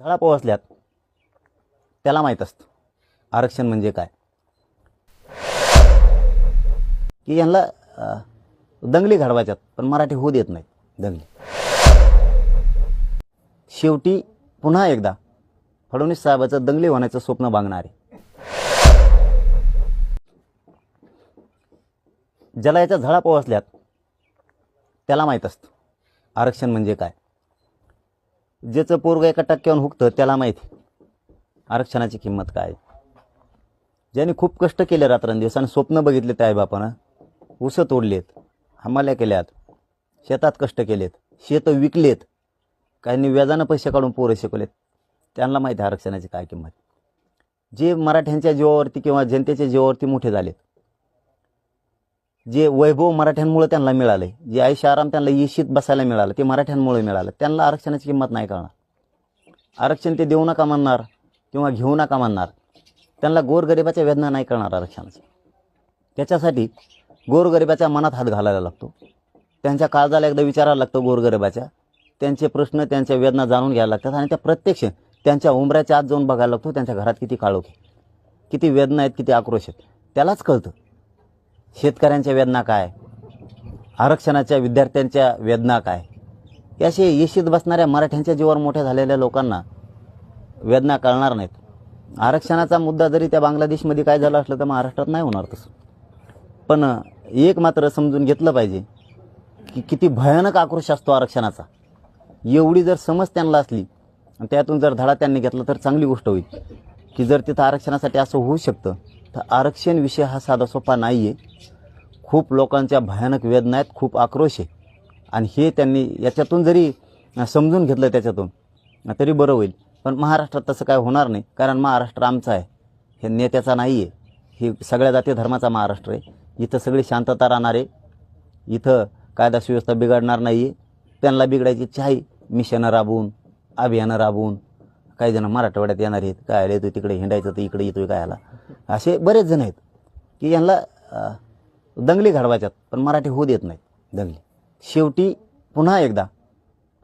झळा पोहोचल्यात. त्याला माहीत असतं. आरक्षण म्हणजे काय? की यांना दंगली घडवायच्यात पण मराठी होऊ देत नाही दंगली. शेवटी पुन्हा एकदा फडणवीस साहेबाचं दंगली होण्याचं स्वप्न बांगणार आहे ज्याला याच्या झळा पोहोचल्यात त्याला माहीत असतं. आरक्षण म्हणजे काय? ज्याचं पोरग एका टक्क्यावर हुकतं त्याला माहिती आरक्षणाची किंमत काय आहे. ज्यांनी खूप कष्ट केले रात्रंदिवस आणि स्वप्न बघितले त्या बापानं उसं तोडलेत हमाल्या केल्यात शेतात कष्ट केलेत शेतं विकलेत काहींनी व्याजानं पैसे काढून पोरं शिकवलेत त्यांना माहिती आहे आरक्षणाची काय किंमत जे मराठ्यांच्या जीवावरती किंवा जनतेच्या जीवावरती मोठे झालेत जे वैभव मराठ्यांमुळे त्यांना मिळाले जे आयुष्य आराम त्यांना येशीत बसायला मिळालं ते मराठ्यांमुळे मिळालं. त्यांना आरक्षणाची किंमत नाही कळणार. आरक्षण ते देऊ नका म्हणणार किंवा घेऊ नका म्हणणार. त्यांना गोरगरिबाच्या वेदना नाही कळणार आरक्षणाची. त्याच्यासाठी गोरगरिबाच्या मनात हात घालायला लागतो. त्यांच्या काळजाला एकदा विचारायला लागतो गोरगरिबाच्या. त्यांचे प्रश्न त्यांच्या वेदना जाणून घ्यायला लागतात आणि त्या प्रत्यक्ष त्यांच्या उंबऱ्याच्या आत जाऊन बघायला लागतो त्यांच्या घरात किती काळोख आहे. किती वेदना आहेत किती आक्रोश आहेत. त्यालाच कळतं. शेतकऱ्यांच्या वेदना काय? आरक्षणाच्या विद्यार्थ्यांच्या वेदना काय? याशी येशीत बसणाऱ्या मराठ्यांच्या जीवावर मोठ्या झालेल्या लोकांना वेदना कळणार नाहीत. आरक्षणाचा मुद्दा जरी त्या बांगलादेशमध्ये काय झालं असलं तर महाराष्ट्रात नाही होणार तसं. पण एक मात्र समजून घेतलं पाहिजे की किती भयानक आक्रोश असतो आरक्षणाचा. एवढी जर समज त्यांना असली आणि त्यातून जर धडा त्यांनी घेतला तर चांगली गोष्ट होईल. की जर तिथं आरक्षणासाठी असं होऊ शकतं तर आरक्षण विषय हा साधा सोपा नाही आहे खूप लोकांच्या भयानक वेदना आहेत खूप आक्रोश आहे. आणि हे त्यांनी याच्यातून जरी समजून घेतलं त्याच्यातून तरी बरं होईल. पण महाराष्ट्रात तसं काय होणार नाही कारण महाराष्ट्र आमचा आहे. हे नेत्याचा नाही आहे हे सगळ्या जाती धर्माचा महाराष्ट्र आहे. इथं सगळी शांतता राहणार आहे इथं कायदा सुव्यवस्था बिघडणार नाही आहे त्यांना बिघडायची इच्छा आहे मिशनं राबवून अभियानं राबवून काही जण मराठवाड्यात येणार आहेत काय आले येतो तिकडे हिंडायचं तर इकडे येतोय कायला असे बरेच जण आहेत की यांना दंगली घडवायच्यात पण मराठी होऊ देत नाहीत दंगली. शेवटी पुन्हा एकदा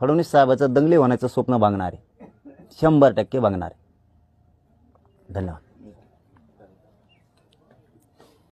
फडणवीस साहेबाचं दंगली होण्याचं स्वप्न बांगणार आहे शंभर टक्के बांगणार आहे धन्यवाद.